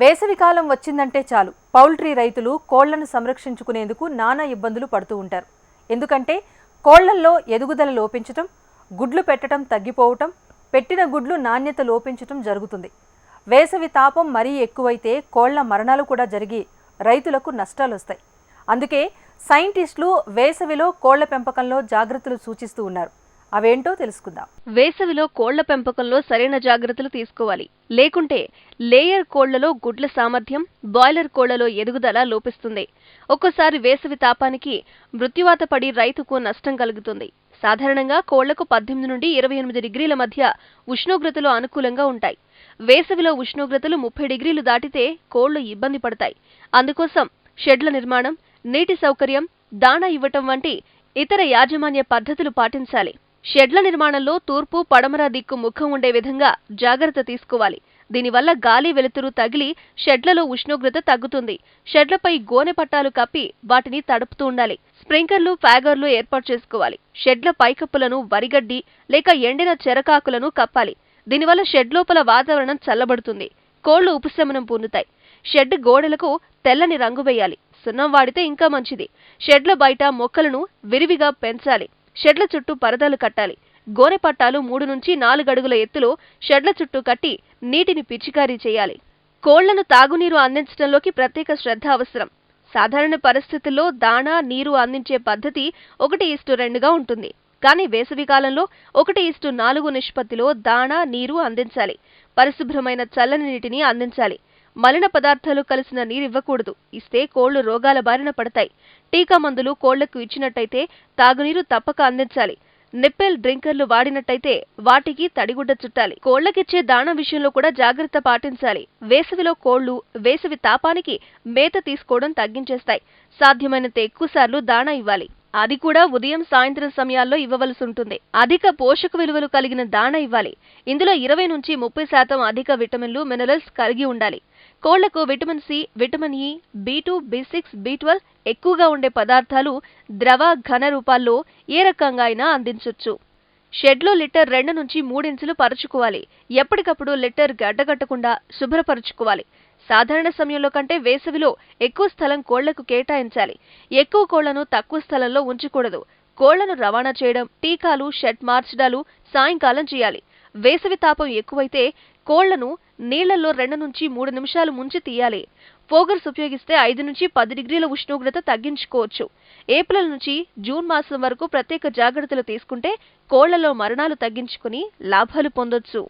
వేసవికాలం వచ్చిందంటే చాలు. పౌల్ట్రీ రైతులు కోళ్ళను సంరక్షించుకునేందుకు నానా ఇబ్బందులు పడుతూ ఉంటారు. ఎందుకంటే కోళ్ళల్లో ఎదుగుదల లోపించటం గుడ్లు పెట్టడం తగ్గిపోవటం పెట్టిన గుడ్లు నాణ్యత లోపించటం జరుగుతుంది. వేసవి తాపం మరీ ఎక్కువైతే కోళ్ళ మరణాలు కూడా జరిగి రైతులకు నష్టాలు వస్తాయి అందుకే సైంటిస్టులు వేసవిలో కోళ్ళ పెంపకంలో జాగ్రత్తలు సూచిస్తూ ఉన్నారు. అవేంటో తెలుసుకుందాం. వేసవిలో కోళ్ళ పెంపకంలో సరైన జాగ్రత్తలు తీసుకోవాలి. లేకుంటే లేయర్ కోళ్ళలో గుడ్ల సామర్థ్యం బాయిలర్ కోళ్ళలో ఎదుగుదల లోపిస్తుంది. ఒక్కోసారి వేసవి తాపానికి మృత్యువాత పడి రైతుకు నష్టం కలుగుతుంది. సాధారణంగా కోళ్ళకు పద్దెనిమిది నుండి ఇరవై ఎనిమిది డిగ్రీల మధ్య ఉష్ణోగ్రతలు అనుకూలంగా ఉంటాయి. వేసవిలో ఉష్ణోగ్రతలు ముప్పై డిగ్రీలు దాటితే కోళ్ళు ఇబ్బంది పడతాయి. అందుకోసం షెడ్ల నిర్మాణం నీటి సౌకర్యం దాణా ఇవ్వటం వంటి ఇతర యాజమాన్య పద్ధతులు పాటించాలి. షెడ్ల నిర్మాణంలో తూర్పు పడమర దిక్కు ముఖం ఉండే విధంగా జాగ్రత్త తీసుకోవాలి. దీనివల్ల గాలి వెలుతురు తగిలి షెడ్లలో ఉష్ణోగ్రత తగ్గుతుంది. షెడ్లపై గోనె పట్టాలు కప్పి వాటిని తడుపుతూ ఉండాలి. స్ప్రింకర్లు ఫ్యాగర్లు ఏర్పాటు చేసుకోవాలి. షెడ్ల పైకప్పులను వరిగడ్డి లేక ఎండిన చెరకాకులను కప్పాలి. దీనివల్ల షెడ్ లోపల వాతావరణం చల్లబడుతుంది. కోళ్ళు ఉపశమనం పొందుతాయి షెడ్ గోడలకు తెల్లని రంగు వేయాలి. సున్నం వాడితే ఇంకా మంచిది. షెడ్ల బయట మొక్కలను విరివిగా పెంచాలి. షెడ్ల చుట్టూ పరదాలు కట్టాలి. గోనె పట్టాలు మూడు నుంచి నాలుగు అడుగుల ఎత్తులో షెడ్ల చుట్టూ కట్టి నీటిని పిచికారీ చేయాలి. కోళ్ళను తాగునీరు అందించడంలోకి ప్రత్యేక శ్రద్ధ అవసరం. సాధారణ పరిస్థితుల్లో దాణా నీరు అందించే పద్ధతి ఒకటి ఇస్టు రెండుగా ఉంటుంది. కానీ వేసవికాలంలో ఒకటి ఇస్టు నాలుగు నిష్పత్తిలో దాణా నీరు అందించాలి. పరిశుభ్రమైన చల్లని నీటిని అందించాలి. మలిన పదార్థాలు కలిసిన నీరివ్వకూడదు. ఇస్తే కోళ్ళు రోగాల బారిన పడతాయి. టీకా మందులు కోళ్ళకు ఇచ్చినట్టయితే తాగునీరు తప్పక అందించాలి. నిప్పెల్ డ్రింకర్లు వాడినట్టయితే వాటికి తడిగుడ్డ చుట్టాలి. కోళ్ళకిచ్చే దాణా విషయంలో కూడా జాగ్రత్త పాటించాలి. వేసవిలో కోళ్ళు వేసవి తాపానికి మేత తీసుకోవడం తగ్గించేస్తాయి. సాధ్యమైనంత ఎక్కువసార్లు దాణా ఇవ్వాలి. అది కూడా ఉదయం సాయంత్రం సమయాల్లో ఇవ్వవలసి ఉంటుంది. అధిక పోషక విలువలు కలిగిన దాణా ఇవ్వాలి. ఇందులో ఇరవై నుంచి ముప్పై శాతం అధిక విటమిన్లు మినరల్స్ కలిగి ఉండాలి. కోళ్ళకు vitamin C vitamin E B two B six B twelve ఎక్కువగా ఉండే పదార్థాలు ద్రవ ఘన రూపాల్లో ఏ రకంగా అయినా అందించవచ్చు షెడ్లో లిటర్ రెండు నుంచి మూడించులు పరుచుకోవాలి. ఎప్పటికప్పుడు లిటర్ గడ్డగట్టకుండా శుభ్రపరుచుకోవాలి. సాధారణ సమయంలో కంటే వేసవిలో ఎక్కువ స్థలం కోళ్ళకు కేటాయించాలి. ఎక్కువ కోళ్ళను తక్కువ స్థలంలో ఉంచకూడదు. కోళ్ళను రవాణా చేయడం టీకాలు షెడ్ మార్చడాలు సాయంకాలం చేయాలి. వేసవి తాపం ఎక్కువైతే కోళ్ళను నీళ్ళలో రెండు నుంచి మూడు నిమిషాలు ముంచి తీయాలి. ఫోగర్స్ ఉపయోగిస్తే ఐదు నుంచి పది డిగ్రీల ఉష్ణోగ్రత తగ్గించుకోవచ్చు. ఏప్రిల్ నుంచి జూన్ మాసం వరకు ప్రత్యేక జాగ్రత్తలు తీసుకుంటే కోళ్ళలో మరణాలు తగ్గించుకుని లాభాలు పొందొచ్చు.